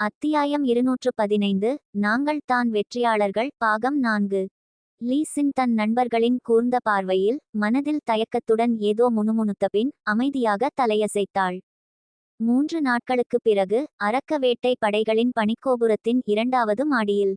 அத்தியாயம் இருநூற்று பதினைந்து நாங்கள் தான் வெற்றியாளர்கள் பாகம் நான்கு. லீசின் தன் நண்பர்களின் கூர்ந்த பார்வையில் மனதில் தயக்கத்துடன் ஏதோ முணுமுணுத்த பின் அமைதியாக தலையசைத்தாள். மூன்று நாட்களுக்குப் பிறகு அரக்க வேட்டை படைகளின் பனிக்கோபுரத்தின் இரண்டாவது மாடியில்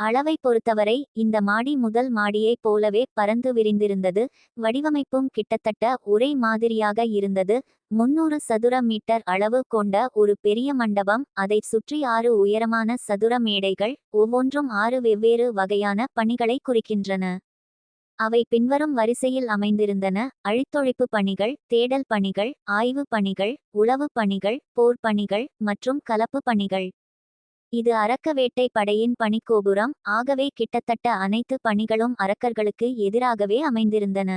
அளவை பொறுத்தவரை இந்த மாடி முதல் மாடியைப் போலவே பறந்து விரிந்திருந்தது. வடிவமைப்பும் கிட்டத்தட்ட ஒரே மாதிரியாக இருந்தது. முன்னூறு சதுர மீட்டர் அளவு கொண்ட ஒரு பெரிய மண்டபம் அதைச் சுற்றி ஆறு உயரமான சதுர மேடைகள் ஒவ்வொன்றும் ஆறு வெவ்வேறு வகையான பணிகளை குறிக்கின்றன. அவை பின்வரும் வரிசையில் அமைந்திருந்தன. அழித்தொழிப்பு பணிகள் தேடல் பணிகள் ஆய்வு பணிகள் உளவு பணிகள் போர் பணிகள் மற்றும் கலப்பு பணிகள். இது அரக்க வேட்டை படையின் பணிக்கோபுரம். ஆகவே கிட்டத்தட்ட அனைத்து பணிகளும் அரக்கர்களுக்கு எதிராகவே அமைந்திருந்தன.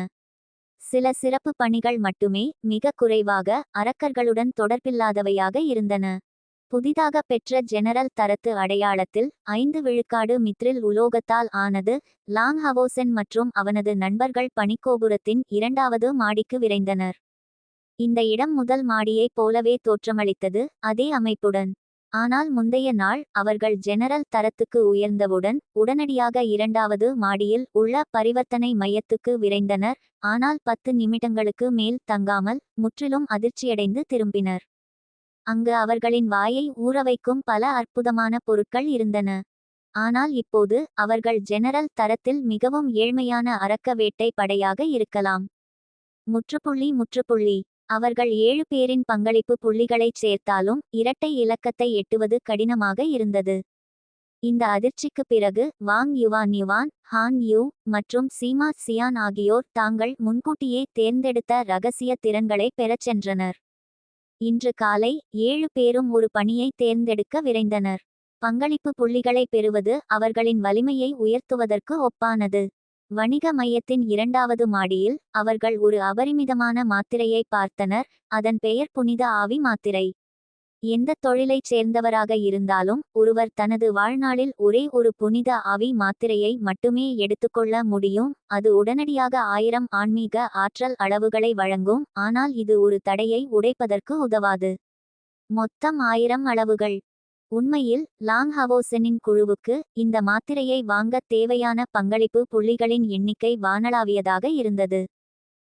சில சிறப்பு பணிகள் மட்டுமே மிக குறைவாக அரக்கர்களுடன் தொடர்பில்லாதவையாக இருந்தன. புதிதாக பெற்ற ஜெனரல் தரத்து அடையாளத்தில் ஐந்து விழுக்காடு மித்ரில் உலோகத்தால் ஆனது லாங் ஹவோசென் மற்றும் அவனது நண்பர்கள் பணிக்கோபுரத்தின் இரண்டாவது மாடிக்கு விரைந்தனர். இந்த இடம் முதல் மாடியைப் போலவே தோற்றமளித்தது. அதே அமைப்புடன் ஆனால் முந்தைய நாள் அவர்கள் ஜெனரல் தரத்துக்கு உயர்ந்தவுடன் உடனடியாக இரண்டாவது மாடியில் உள்ள பரிவர்த்தனை மையத்துக்கு விரைந்தனர். ஆனால் பத்து நிமிடங்களுக்கு மேல் தங்காமல் முற்றிலும் அதிர்ச்சியடைந்து திரும்பினர். அங்கு அவர்களின் வாயை ஊறவைக்கும் பல அற்புதமான பொருட்கள் இருந்தன. ஆனால் இப்போது அவர்கள் ஜெனரல் தரத்தில் மிகவும் ஏழ்மையான அரக்க வேட்டை படையாக இருக்கலாம். முற்றுப்புள்ளி முற்றுப்புள்ளி. அவர்கள் ஏழு பேரின் பங்களிப்பு புள்ளிகளைச் சேர்த்தாலும் இரட்டை இலக்கத்தை எட்டுவது கடினமாக இருந்தது. இந்த அதிர்ச்சிக்குப் பிறகு Wang Yuan Yuan Han Yu மற்றும் சீமா சியான் ஆகியோர் தாங்கள் முன்கூட்டியே தேர்ந்தெடுத்த ரகசிய திறன்களை பெறச் சென்றனர். இன்று காலை ஏழு பேரும் ஒரு பணியை தேர்ந்தெடுக்க விரைந்தனர். பங்களிப்பு புள்ளிகளை பெறுவது அவர்களின் வலிமையை உயர்த்துவதற்கு ஒப்பானது. வணிக மையத்தின் இரண்டாவது மாடியில் அவர்கள் ஒரு அபரிமிதமான மாத்திரையை பார்த்தனர். அதன் பெயர் புனித ஆவி மாத்திரை. எந்த தொழிலைச் சேர்ந்தவராக இருந்தாலும் ஒருவர் தனது வாழ்நாளில் ஒரே ஒரு புனித ஆவி மாத்திரையை மட்டுமே எடுத்துக்கொள்ள முடியும். அது உடனடியாக ஆயிரம் ஆன்மீக ஆற்றல் அளவுகளை வழங்கும். ஆனால் இது ஒரு தடையை உடைப்பதற்கு உதவாது. மொத்தம் ஆயிரம் அளவுகள். உண்மையில் லாங் ஹவோசனின் குழுவுக்கு இந்த மாத்திரையை வாங்க தேவையான பங்களிப்பு புள்ளிகளின் எண்ணிக்கை வானளாவியதாக இருந்தது.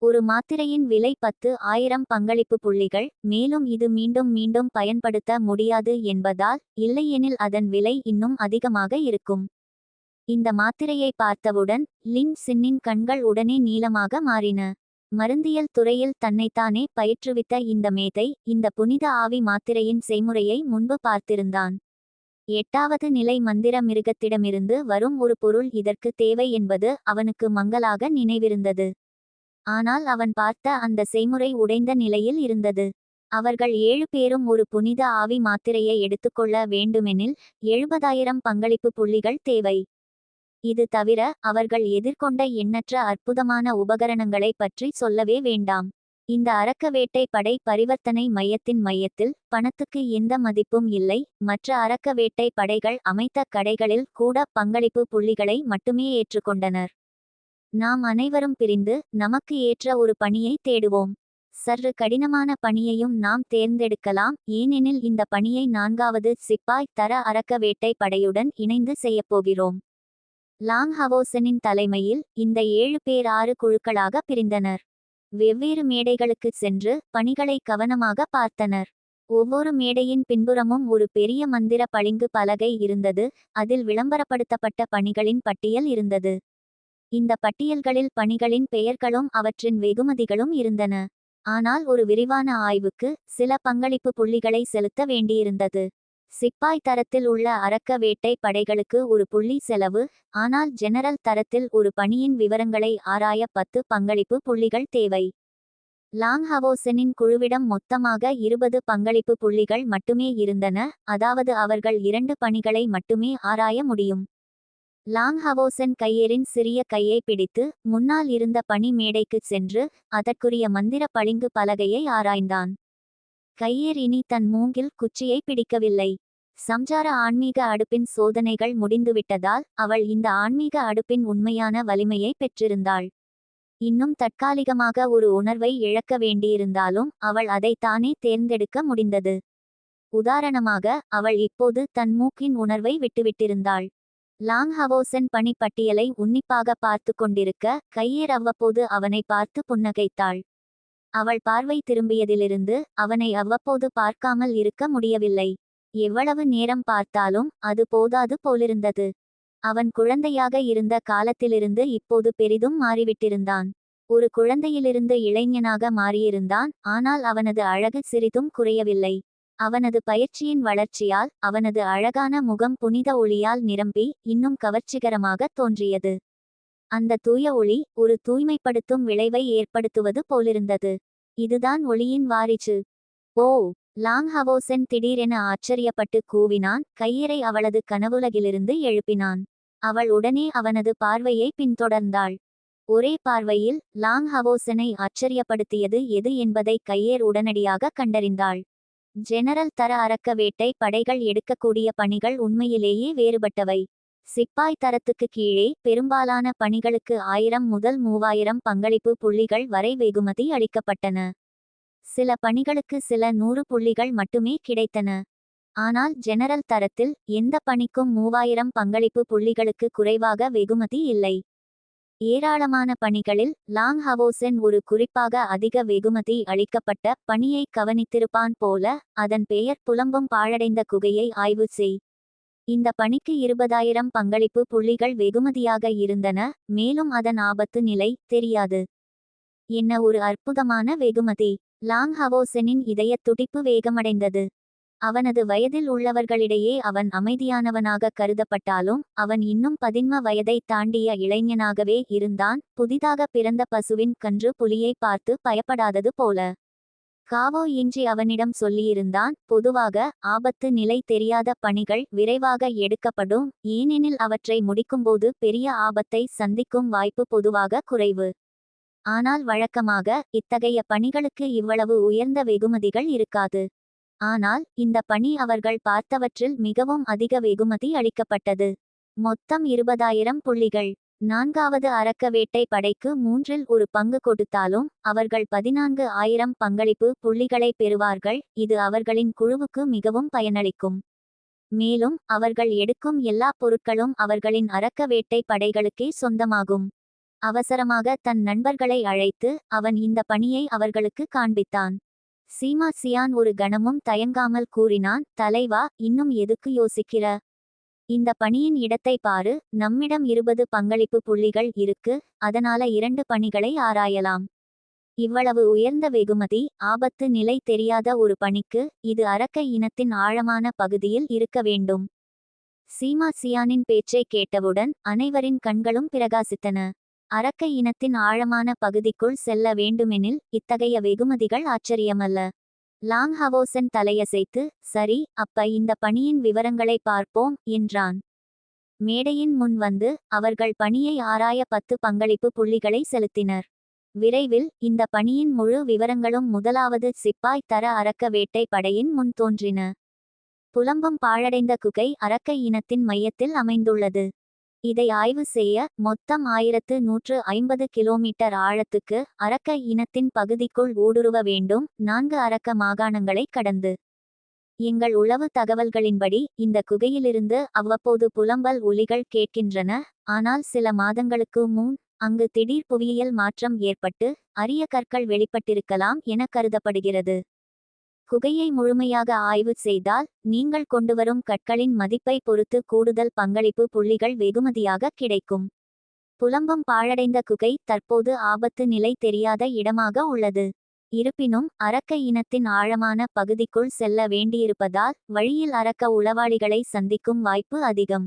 ஒரு மாத்திரையின் விலை பத்து ஆயிரம் பங்களிப்பு புள்ளிகள் மேலும் இது மீண்டும் மீண்டும் பயன்படுத்த முடியாது என்பதால் இல்லையெனில் அதன் விலை இன்னும் அதிகமாக இருக்கும். இந்த மாத்திரையை பார்த்தவுடன் லின் சின்னின் கண்கள் உடனே நீளமாக மாறின. மருந்தியல் துறையில் தன்னைத்தானே பயிற்றுவித்த இந்த மேதை இந்த புனித ஆவி மாத்திரையின் செய்முறையை முன்பு பார்த்திருந்தான். எட்டாவது நிலை மந்திர மிருகத்திடமிருந்து வரும் ஒரு பொருள் இதற்கு தேவை என்பது அவனுக்கு மங்கலாக நினைவிருந்தது. ஆனால் அவன் பார்த்த அந்த செய்முறை உடைந்த நிலையில் இருந்தது. அவர்கள் ஏழு பேரும் ஒரு புனித ஆவி மாத்திரையை எடுத்துக்கொள்ள வேண்டுமெனில் எழுபதாயிரம் பங்களிப்பு புள்ளிகள் தேவை. இது தவிர அவர்கள் எதிர்கொண்ட எண்ணற்ற அற்புதமான உபகரணங்களை பற்றி சொல்லவே வேண்டாம். இந்த அரக்க வேட்டை படை பரிவர்த்தனை மையத்தின் மையத்தில் பணத்துக்கு எந்த மதிப்பும் இல்லை. மற்ற அரக்க வேட்டை படைகள் அமைத்த கடைகளில் கூட பங்களிப்பு புள்ளிகளை மட்டுமே ஏற்றுக்கொண்டனர். நாம் அனைவரும் பிரிந்து நமக்கு ஏற்ற ஒரு பணியை தேடுவோம். சற்று கடினமான பணியையும் நாம் தேர்ந்தெடுக்கலாம். ஏனெனில் இந்த பணியை நான்காவது சிப்பாய் தர அரக்க வேட்டை படையுடன் இணைந்து செய்யப்போகிறோம் லாங் ஹவோசனின் தலைமையில் இந்த ஏழு பேர் ஆறு குழுக்களாக பிரிந்தனர். வெவ்வேறு மேடைகளுக்கு சென்று பணிகளை கவனமாக பார்த்தனர். ஒவ்வொரு மேடையின் பின்புறமும் ஒரு பெரிய மந்திர பளிங்கு பலகை இருந்தது. அதில் விளம்பரப்படுத்தப்பட்ட பணிகளின் பட்டியல் இருந்தது. இந்த பட்டியல்களில் பணிகளின் பெயர்களும் அவற்றின் வெகுமதிகளும் இருந்தன. ஆனால் ஒரு விரிவான ஆய்வுக்கு சில பங்களிப்பு புள்ளிகளை செலுத்த வேண்டியிருந்தது. சிப்பாய் தரத்தில் உள்ள அரக்க வேட்டை படைகளுக்கு ஒரு புள்ளி செலவு ஆனால் ஜெனரல் தரத்தில் ஒரு பணியின் விவரங்களை ஆராய பத்து பங்களிப்பு புள்ளிகள் தேவை. லாங் ஹவோசனின் குழுவிடம் மொத்தமாக இருபது பங்களிப்பு புள்ளிகள் மட்டுமே இருந்தன அதாவது அவர்கள் இரண்டு பணிகளை மட்டுமே ஆராய முடியும். லாங் ஹவோசன் கையேரின் சிறிய கையை பிடித்து முன்னால் இருந்த பணி மேடைக்குச் சென்று அதற்குரிய மந்திர பளிங்கு பலகையை ஆராய்ந்தான். கையேர் இனி தன் மூங்கில் குச்சியை பிடிக்கவில்லை. சம்சார ஆன்மீக அடுப்பின் சோதனைகள் முடிந்துவிட்டதால் அவள் இந்த ஆன்மீக அடுப்பின் உண்மையான வலிமையை பெற்றிருந்தாள். இன்னும் தற்காலிகமாக ஒரு உணர்வை இழக்க வேண்டியிருந்தாலும் அவள் அதைத்தானே தானே தேர்ந்தெடுக்க முடிந்தது. உதாரணமாக அவள் இப்போது தன் மூக்கின் உணர்வை விட்டுவிட்டிருந்தாள். லாங் ஹவோசன் பணிப்பட்டியலை உன்னிப்பாக பார்த்து கொண்டிருக்க கையேர் அவ்வப்போது அவனை பார்த்து புன்னகைத்தாள். அவள் பார்வை திரும்பியதிலிருந்து அவனை அவ்வப்போது பார்க்காமல் இருக்க முடியவில்லை. எவ்வளவு நேரம் பார்த்தாலும் அது போதாது போலிருந்தது. அவன் குழந்தையாக இருந்த காலத்திலிருந்து இப்போது பெரிதும் மாறிவிட்டிருந்தான். ஒரு குழந்தையிலிருந்து இளைஞனாக மாறியிருந்தான் ஆனால் அவனது அழகு சிறிதும் குறையவில்லை. அவனது பயிற்சியின் வளர்ச்சியால் அவனது அழகான முகம் புனித ஒளியால் நிரம்பி இன்னும் கவர்ச்சிகரமாக தோன்றியது. அந்த தூய ஒளி ஒரு தூய்மைப்படுத்தும் விளைவை ஏற்படுத்துவது போலிருந்தது. இதுதான் ஒளியின் வாரிசு. ஓ! லாங் ஹவோசென் திடீரென ஆச்சரியப்பட்டு கூவினான் கையரை அவளது கனவுலகிலிருந்து எழுப்பினான். அவள் உடனே அவனது பார்வையை பின்தொடர்ந்தாள். ஒரே பார்வையில் லாங் ஹவோசனை ஆச்சரியப்படுத்தியது எது என்பதை கையேர் உடனடியாக கண்டறிந்தாள். ஜெனரல் தர அரக்க வேட்டை படைகள் எடுக்கக்கூடிய பணிகள் உண்மையிலேயே வேறுபட்டவை. சிப்பாய் தரத்துக்கு கீழே பெரும்பாலான பணிகளுக்கு ஆயிரம் முதல் மூவாயிரம் பங்களிப்பு புள்ளிகள் வரை வெகுமதி அளிக்கப்பட்டன. சில பணிகளுக்கு சில நூறு புள்ளிகள் மட்டுமே கிடைத்தன. ஆனால் ஜெனரல் தரத்தில் எந்த பணிக்கும் மூவாயிரம் பங்களிப்பு புள்ளிகளுக்கு குறைவாக வெகுமதி இல்லை. ஏராளமான பணிகளில் லாங் ஹவோசென் ஒரு குறிப்பாக அதிக வெகுமதி அளிக்கப்பட்ட பணியை கவனித்திருப்பான் போல அதன் பெயர் புலம்பும் பாழடைந்த குகையை ஆய்வு செய். இந்த பணிக்கு இருபதாயிரம் பங்களிப்பு புள்ளிகள் வெகுமதியாக இருந்தன மேலும் அதன் ஆபத்து நிலை தெரியாது. என்ன ஒரு அற்புதமான வெகுமதி. லாங் ஹவோசெனின் இதயத் துடிப்பு வேகமடைந்தது. அவனது வயதில் உள்ளவர்களிடையே அவன் அமைதியானவனாக கருதப்பட்டாலும் அவன் இன்னும் பதின்ம வயதை தாண்டிய இளைஞனாகவே இருந்தான். புதிதாக பிறந்த பசுவின் கன்று புலியை பார்த்து பயப்படாதது போல. காவோ இன்றி அவனிடம் சொல்லியிருந்தான் பொதுவாக ஆபத்து நிலை தெரியாத பணிகள் விரைவாக எடுக்கப்படும். ஏனெனில் அவற்றை முடிக்கும்போது பெரிய ஆபத்தை சந்திக்கும் வாய்ப்பு பொதுவாக குறைவு. ஆனால் வழக்கமாக இத்தகைய பணிகளுக்கு இவ்வளவு உயர்ந்த வெகுமதிகள் இருக்காது. ஆனால் இந்த பணி அவர்கள் பார்த்தவற்றில் மிகவும் அதிக வெகுமதி அளிக்கப்பட்டது. மொத்தம் இருபதாயிரம் புள்ளிகள். நான்காவது அரக்க வேட்டை படைக்கு மூன்றில் ஒரு பங்கு கொடுத்தாலும் அவர்கள் பதினான்கு ஆயிரம் பங்களிப்பு புள்ளிகளை பெறுவார்கள். இது அவர்களின் குழுவுக்கு மிகவும் பயனளிக்கும். மேலும் அவர்கள் எடுக்கும் எல்லா பொருட்களும் அவர்களின் அரக்க வேட்டை படைகளுக்கே சொந்தமாகும். அவசரமாக தன் நண்பர்களை அழைத்து அவன் இந்த பணியை அவர்களுக்கு காண்பித்தான். சீமா சியான் ஒரு கணமும் தயங்காமல் கூறினான் தலைவா இன்னும் எதுக்கு யோசிக்கிற? இந்த பணியின் இடத்தை பாரு நம்மிடம் இருபது பங்களிப்பு புள்ளிகள் இருக்கு அதனால இரண்டு பணிகளை ஆராயலாம். இவ்வளவு உயர்ந்த வெகுமதி ஆபத்து நிலை தெரியாத ஒரு பணிக்கு இது அரக்க இனத்தின் ஆழமான பகுதியில் இருக்க வேண்டும். சீமா சியானின் பேச்சை கேட்டவுடன் அனைவரின் கண்களும் பிரகாசித்தன. அரக்க இனத்தின் ஆழமான பகுதிக்குள் செல்ல வேண்டுமெனில் இத்தகைய வெகுமதிகள் ஆச்சரியமல்ல. லாங் ஹவோசன் தலையசைத்து சரி அப்ப இந்த பணியின் விவரங்களை பார்ப்போம் என்றான். மேடையின் முன் வந்து அவர்கள் பணியை ஆராய பத்து பங்களிப்பு புள்ளிகளை செலுத்தினர். விரைவில் இந்த பணியின் முழு விவரங்களும் முதலாவது சிப்பாய் தர அரக்க வேட்டை படையின் முன் தோன்றின. புலம்பும் பாழடைந்த குகை அரக்க இனத்தின் மையத்தில் அமைந்துள்ளது. இதை ஆய்வு செய்ய மொத்தம் ஆயிரத்து நூற்று ஐம்பது கிலோமீட்டர் ஆழத்துக்கு அரக்க இனத்தின் பகுதிக்குள் ஊடுருவ வேண்டும். நான்கு அரக்க மாகாணங்களை கடந்து. எங்கள் உளவு தகவல்களின்படி இந்த குகையிலிருந்து அவ்வப்போது புலம்பல் ஒலிகள் கேட்கின்றன. ஆனால் சில மாதங்களுக்கு முன் அங்கு திடீர் புவியியல் மாற்றம் ஏற்பட்டு அரிய கற்கள் வெளிப்பட்டிருக்கலாம் என கருதப்படுகிறது. குகையை முழுமையாக ஆய்வு செய்தால் நீங்கள் கொண்டுவரும் கற்களின் மதிப்பை பொறுத்து கூடுதல் பங்களிப்பு புள்ளிகள் வெகுமதியாக கிடைக்கும். புலம்பும் பாழடைந்த குகை தற்போது ஆபத்து நிலை தெரியாத இடமாக உள்ளது. இருப்பினும் அரக்க இனத்தின் ஆழமான பகுதிக்குள் செல்ல வேண்டியிருப்பதால் வழியில் அரக்க உளவாளிகளை சந்திக்கும் வாய்ப்பு அதிகம்.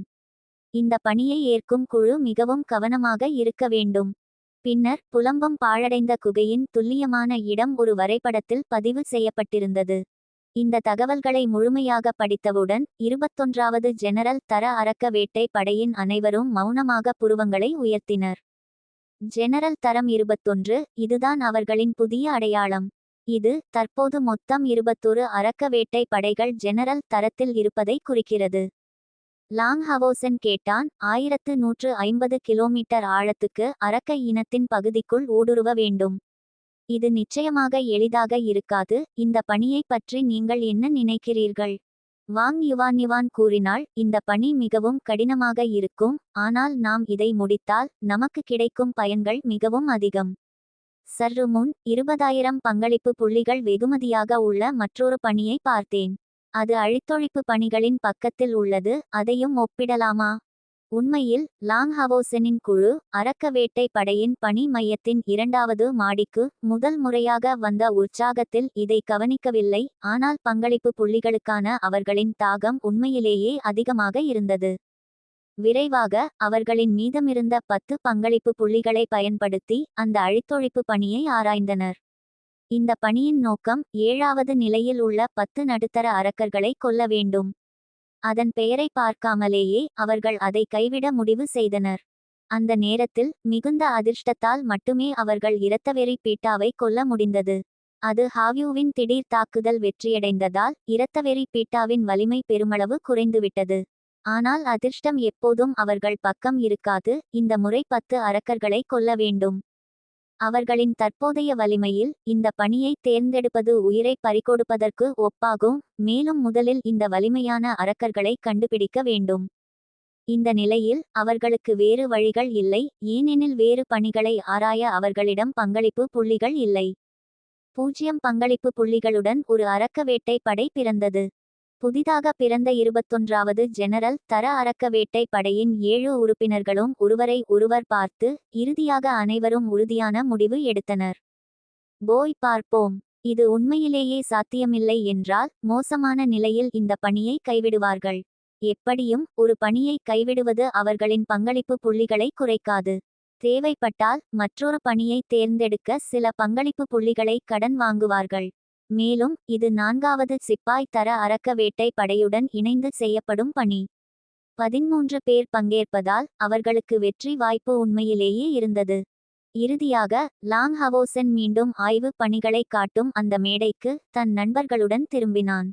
இந்த பணியை ஏற்கும் குழு மிகவும் கவனமாக இருக்க வேண்டும். பின்னர் புலம்பம் பாழடைந்த குகையின் துல்லியமான இடம் ஒரு வரைபடத்தில் பதிவு செய்யப்பட்டிருந்தது. இந்த தகவல்களை முழுமையாக படித்தவுடன் இருபத்தொன்றாவது ஜெனரல் தர அரக்க வேட்டை படையின் அனைவரும் மௌனமாக புருவங்களை உயர்த்தினர். ஜெனரல் தரம் இருபத்தொன்று இதுதான் அவர்களின் புதிய அடையாளம். இது தற்போது மொத்தம் இருபத்தொரு அரக்க வேட்டை படைகள் ஜெனரல் தரத்தில் இருப்பதை குறிக்கிறது. லாங் ஹவோசன் கேட்டான் ஆயிரத்து நூற்று ஐம்பது கிலோமீட்டர் ஆழத்துக்கு அரக்க இனத்தின் பகுதிக்குள் ஊடுருவ வேண்டும். இது நிச்சயமாக எளிதாக இருக்காது இந்த பணியைப் பற்றி நீங்கள் என்ன நினைக்கிறீர்கள்? வாங் யுவான் யுவான் கூறினாள் இந்த பணி மிகவும் கடினமாக இருக்கும் ஆனால் நாம் இதை முடித்தால் நமக்கு கிடைக்கும் பயன்கள் மிகவும் அதிகம். சற்று முன் இருபதாயிரம் பங்களிப்பு புள்ளிகள் வெகுமதியாக உள்ள மற்றொரு பணியை பார்த்தேன். அது அழித்தொழிப்பு பணிகளின் பக்கத்தில் உள்ளது அதையும் ஒப்பிடலாமா? உண்மையில் லாங் ஹவோசனின் குழு அரக்க வேட்டை படையின் பணி மையத்தின் இரண்டாவது மாடிக்கு முதல் முறையாக வந்த உற்சாகத்தில் இதை கவனிக்கவில்லை ஆனால் பங்களிப்பு புள்ளிகளுக்கான அவர்களின் தாகம் உண்மையிலேயே அதிகமாக இருந்தது. விரைவாக அவர்களின் மீதமிருந்த பத்து பங்களிப்பு புள்ளிகளை பயன்படுத்தி அந்த அழித்தொழிப்பு பணியை ஆராய்ந்தனர். இந்த பணியின் நோக்கம் ஏழாவது நிலையில் உள்ள பத்து நடுத்தர அரக்கர்களை கொல்ல வேண்டும். அதன் பெயரை பார்க்காமலேயே அவர்கள் அதை கைவிட முடிவு செய்தனர். அந்த நேரத்தில் மிகுந்த அதிர்ஷ்டத்தால் மட்டுமே அவர்கள் இரத்தவெறி பீட்டாவை கொல்ல முடிந்தது. அது ஹாவ்யூவின் திடீர் தாக்குதல் வெற்றியடைந்ததால் இரத்தவெறி பீட்டாவின் வலிமை பெருமளவு குறைந்துவிட்டது. ஆனால் அதிர்ஷ்டம் எப்போதும் அவர்கள் பக்கம் இருக்காது. இந்த முறை பத்து அரக்கர்களை கொல்ல வேண்டும். அவர்களின் தற்போதைய வலிமையில் இந்த பணியை தேர்ந்தெடுப்பது உயிரை பறிகொடுப்பதற்கு ஒப்பாகும் மேலும் முதலில் இந்த வலிமையான அரக்கர்களை கண்டுபிடிக்க வேண்டும். இந்த நிலையில் அவர்களுக்கு வேறு வழிகள் இல்லை ஏனெனில் வேறு பணிகளை ஆராய அவர்களிடம் பங்களிப்பு புள்ளிகள் இல்லை. பூஜ்யம் பங்களிப்பு புள்ளிகளுடன் ஒரு அரக்க வேட்டை படை பிறந்தது. புதிதாக பிறந்த இருபத்தொன்றாவது ஜெனரல் தர அரக்கவேட்டை படையின் ஏழு உறுப்பினர்களும் ஒருவரை ஒருவர் பார்த்து இறுதியாக அனைவரும் உறுதியான முடிவு எடுத்தனர். போய் பார்ப்போம். இது உண்மையிலேயே சாத்தியமில்லை என்றால் மோசமான நிலையில் இந்த பணியை கைவிடுவார்கள். எப்படியும் ஒரு பணியை கைவிடுவது அவர்களின் பங்களிப்பு புள்ளிகளை குறைக்காது. தேவைப்பட்டால் மற்றொரு பணியை தேர்ந்தெடுக்க சில பங்களிப்பு புள்ளிகளை கடன் வாங்குவார்கள். மேலும் இது நான்காவது சிப்பாய் தர அரக்க வேட்டை படையுடன் இணைந்து செய்யப்படும் பணி. பதிமூன்று பேர் பங்கேற்பதால் அவர்களுக்கு வெற்றி வாய்ப்பு உண்மையிலேயே இருந்தது. இறுதியாக லாங் ஹவோசன் மீண்டும் ஆய்வு பணிகளை காட்டும் அந்த மேடைக்கு தன் நண்பர்களுடன் திரும்பினான்.